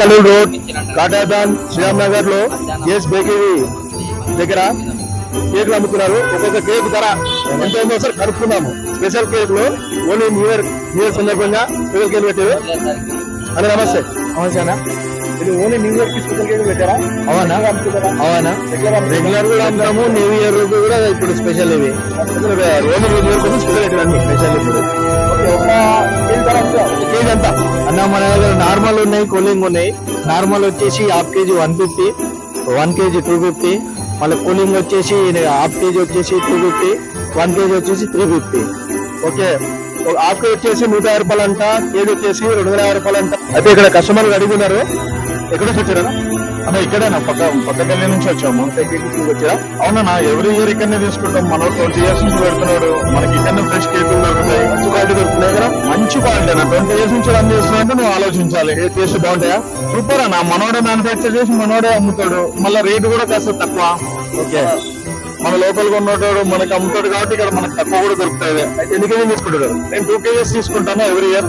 Kalluru road కాటాదాన్ శ్రీరామ్ నగర్లో case bakery దగ్గర కేకులు అమ్ముతున్నారు. ఒక్కొక్క కేక్ ధర ఎంత ఉందో ఒకసారి కనుక్కున్నాము special కేక్లో only new year new year సందర్భంగా స్పెషల్ కేక్ పెట్టారు. అన్న నమస్తే. అవునా ఇది ఓన్లీ న్యూ ఇయర్కి స్పెషల్ కేక్ పెట్టారా? అవునా? అవునా? రెగ్యులర్ కూడా అమ్ముతాము న్యూ ఇయర్ రోజు కూడా ఇప్పుడు స్పెషల్ ఇవి. రోజు కోసం స్పెషల్ అన్ని. స్పెషల్ ఇప్పుడు. కేజీ ఎంత? అన్న మన దగ్గర నార్మల్ ఉన్నాయి కూలింగ్ ఉన్నాయి. నార్మల్ వచ్చేసి half kg one fifty one kg two fifty మళ్ళీ కూలింగ్ వచ్చేసి హాఫ్ కేజీ వచ్చేసి టూ ఫిఫ్టీ వన్ కేజీ వచ్చేసి three fifty okay half kg వచ్చేసి నూట యాభై రూపాయలు అంట కేజీ వచ్చేసి రెండు వేల యాభై రూపాయలు అంట. అయితే ఇక్కడ కస్టమర్లు అడుగుతున్నారు ఎక్కడ వచ్చారా? అన్న ఇక్కడేనా? పక్క పక్క గల్లీ నుంచి వచ్చాము. వచ్చారా? అవునన్నా ఎవ్రీ ఇయర్ ఇక్కడనే తీసుకుంటాం. మన ట్వంటీ ఇయర్స్ నుంచి పెడుతున్నాడు మనకి ఇక్కడనే ఫ్రెష్ కేకులు క్వాలిటీ అన్న ట్వంటీ ఇయర్స్ నుంచి రన్ చేస్తున్నా నువ్వు ఆలోచించాలి. ఏ టేస్ట్ బాగుంటాయా? సూపర్ అన్న. మనోడే మ్యానుఫాక్చర్ చేసి మనోడే అమ్ముతాడు. మళ్ళీ రేటు కూడా కాస్త తక్కువ. ఓకే. మన లోకల్ ఉన్నోడు మనకి అమ్ముతాడు కాబట్టి ఇక్కడ మనకి తక్కువ కూడా దొరుకుతాయి. అయితే ఎన్ని కేజీలు తీసుకుంటారు నేను టూ కేజీస్ తీసుకుంటాను ఎవ్రీ ఇయర్.